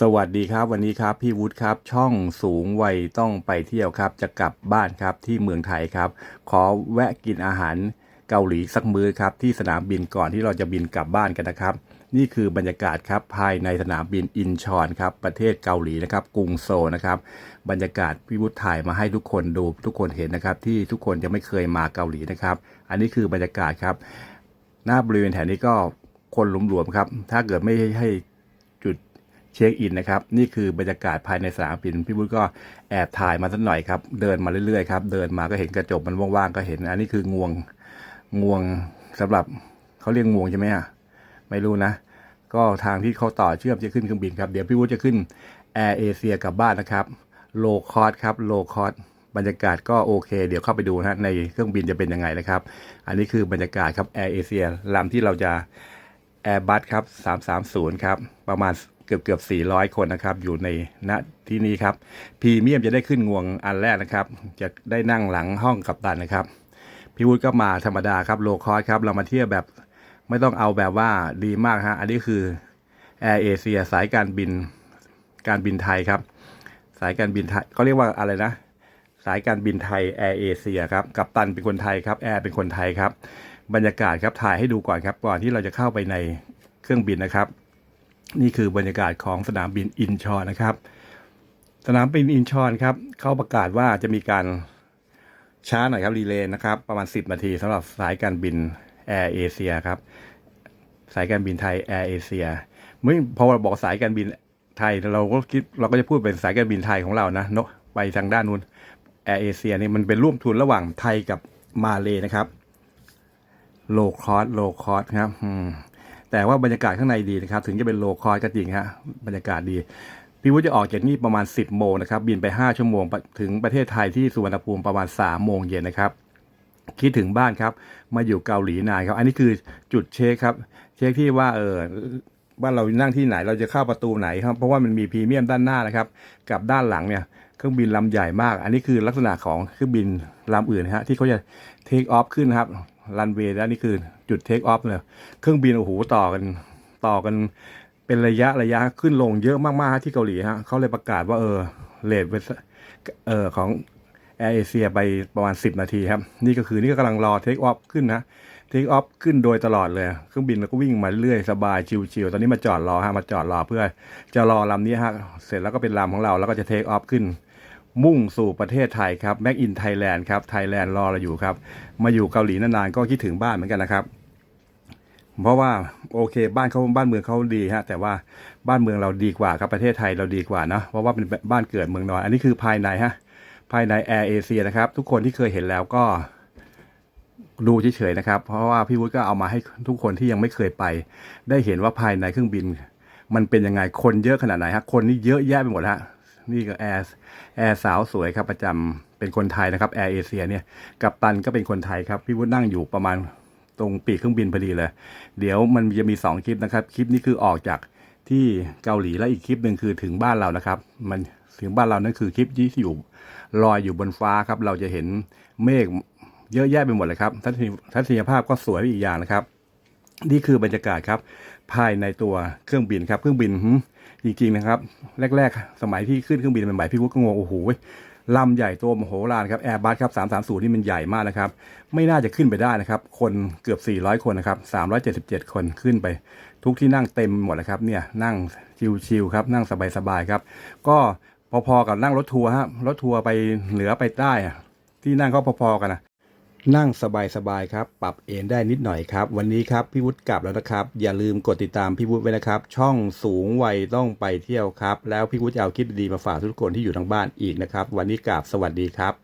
สวัสดีครับวันนี้ครับพี่วุฒิครับช่องสูงวัยต้องไปเที่ยวครับ จะกลับบ้านครับที่เมืองไทยครับ ขอแวะกินอาหารเกาหลีสักมื้อครับ ที่สนามบินก่อนที่เราจะบินกลับบ้านกันนะครับ นี่คือบรรยากาศครับภายในสนามบินอินชอนครับประเทศเกาหลีนะครับกรุงโซลนะครับบรรยากาศพี่วุฒิถ่ายมาให้ทุกคนดูทุกคนเห็นนะครับ ที่ทุกคนจะไม่เคยมาเกาหลีนะครับ อันนี้คือบรรยากาศครับ หน้าบริเวณแถวนี้ก็คนหลวมๆครับ ถ้าเกิดไม่ให้ เช็คอินนะครับ นี่คือบรรยากาศภายในสนามบินพี่วุฒิก็แอบถ่ายมาสักหน่อยครับ เดินมาเรื่อยๆครับ เดินมาก็เห็นกระจกมันว่างๆก็เห็น อันนี้คืองวง งวงสำหรับเขาเรียกงวงใช่ไหมอะ ไม่รู้นะ ก็ทางที่เขาต่อเชื่อมจะขึ้นเครื่องบินครับ เดี๋ยวพี่วุฒิจะขึ้นแอร์เอเชียกลับบ้านนะครับโลคอสครับโลคอสบรรยากาศก็โอเค เดี๋ยวเข้าไปดูนะในเครื่องบินจะเป็นยังไงนะครับ อันนี้คือบรรยากาศครับแอร์เอเชียลำที่เราจะ Airbus ครับ 330 ครับ ประมาณ เกือบเกือบ400 คนนะครับ อยู่ในณที่นี้ครับพรีเมียมจะได้ขึ้นงวงอันแรกนะครับ จะได้นั่งหลังห้องกับตันนะครับพี่วุฒิก็มาธรรมดาครับโลคอสครับเรามาเที่ยวแบบไม่ต้องเอาแบบว่าดีมากฮะอันนี้คือแอร์เอเชียสายการบินการบินไทยครับ สายการบินไทยเขาเรียกว่าอะไรนะ สายการบินไทยแอร์เอเชียครับกัปตันเป็นคนไทยครับแอร์เป็นคนไทยครับ บรรยากาศครับถ่ายให้ดูก่อนครับก่อนที่เราจะเข้าไปในเครื่องบินนะครับ นี่คือบรรยากาศของสนามบินอินชอนนะครับ สนามบินอินชอนครับเขาประกาศว่าจะมีการช้าหน่อยครับรีเลย์นะครับ ประมาณ 10 นาทีสำหรับสายการบินแอร์เอเชียครับ สายการบินไทยแอร์เอเชียเมื่อพอเราบอกสายการบินไทยเราก็คิดเราก็จะพูดเป็นสายการบินไทยของเรานะเนอะไปทางด้านนู้นแอร์เอเชียนี่มันเป็นร่วมทุนระหว่างไทยกับมาเลนะครับโลคอสโลคอสครับอืม แต่ว่าบรรยากาศข้างในดีนะครับ ถึงจะเป็นโลคอสก็จริงฮะบรรยากาศดีพี่วุฒิจะออกจากนี่ประมาณ 10 โมงนะครับ บินไป 5 ชั่วโมง ถึงประเทศไทยที่สุวรรณภูมิประมาณ 3 โมงเย็นนะครับ คิดถึงบ้านครับ มาอยู่เกาหลีนานครับ อันนี้คือจุดเช็คครับ เช็คที่ว่าเออว่าเรานั่งที่ไหนเราจะเข้าประตูไหนครับ เพราะว่ามันมีพรีเมียมด้านหน้านะครับ กับด้านหลังเนี่ยเครื่องบินลำใหญ่มาก อันนี้คือลักษณะของเครื่องบินลำอื่นนะฮะที่เขาจะเทคออฟขึ้นนะครับ รันเวย์แล้วนี่คือจุดเทคออฟเลยเครื่องบินโอ้โหต่อกันต่อกันเป็นระยะระยะขึ้นลงเยอะมากๆที่เกาหลีฮะเขาเลยประกาศว่าเออเลทเออของแอร์เอเชียไปประมาณ 10 นาทีครับ นี่ก็คือนี่ก็กำลังรอเทคออฟขึ้นนะเทคออฟขึ้นโดยตลอดเลย เครื่องบินก็วิ่งมาเรื่อยสบายชิวๆตอนนี้มาจอดรอฮะมาจอดรอเพื่อจะรอลำนี้ฮะเสร็จแล้วก็เป็นลำของเราแล้วก็จะเทคออฟขึ้น มุ่งสู่ประเทศไทยครับแม็กอินไทยแลนด์ครับไทยแลนด์รอเราอยู่ครับ มาอยู่เกาหลีนานๆก็คิดถึงบ้านเหมือนกันนะครับ เพราะว่าโอเคบ้านเขาบ้านเมืองเขาดีฮะแต่ว่าบ้านเมืองเราดีกว่าครับประเทศไทยเราดีกว่านะเพราะว่าเป็นบ้านเกิดเมืองนอน อันนี้คือภายในฮะภายในแอร์เอเชียนะครับ ทุกคนที่เคยเห็นแล้วก็ดูเฉยๆนะครับ เพราะว่าพี่วุฒิก็เอามาให้ทุกคนที่ยังไม่เคยไป ได้เห็นว่าภายในเครื่องบิน มันเป็นยังไงคนเยอะขนาดไหนฮะคนนี่เยอะแยะไปหมดฮะ นี่ก็แอร์แอร์สาวสวยครับประจำเป็นคนไทยนะครับแอร์เอเชียเนี่ยกัปตันก็เป็นคนไทยครับพี่วุฒินั่งอยู่ประมาณตรงปีกเครื่องบินพอดีเลย เดี๋ยวมันจะมีสองคลิปนะครับ คลิปนี้คือออกจากที่เกาหลีและอีกคลิปหนึ่งคือถึงบ้านเรานะครับ มันถึงบ้านเรานั่นคือคลิปที่อยู่ลอยอยู่บนฟ้าครับ เราจะเห็นเมฆเยอะแยะไปหมดเลยครับทัศนียภาพก็สวยอีกอย่างนะครับ นี่คือบรรยากาศครับ ภายในตัวเครื่องบินครับ เครื่องบินหึ จริงๆนะครับ แรก ๆ สมัยที่ขึ้นเครื่องบินใหม่ๆพี่วุฒิก็งงโอ้โหลำใหญ่โตมโหฬารครับแอร์บัสครับ 330 นี่มันใหญ่มากนะครับ ไม่น่าจะขึ้นไปได้นะครับ คนเกือบ 400 คนนะครับ 377 คนขึ้นไป ทุกที่นั่งเต็มหมดเลยครับเนี่ยนั่งชิวๆครับนั่งสบายๆครับ ก็พอๆกับนั่งรถทัวร์ฮะรถทัวร์ไปเหนือไปใต้ที่นั่งก็พอๆกันนะ นั่งสบายๆครับ ปรับเอนได้นิดหน่อยครับ วันนี้ครับพี่วุฒิกลับแล้วนะครับ อย่าลืมกดติดตามพี่วุฒิไว้นะครับ ช่องสูงวัยต้องไปเที่ยวครับ แล้วพี่วุฒิจะเอาคลิปดีๆมาฝากทุกคนที่อยู่ทางบ้านอีกนะครับ วันนี้กลับสวัสดีครับ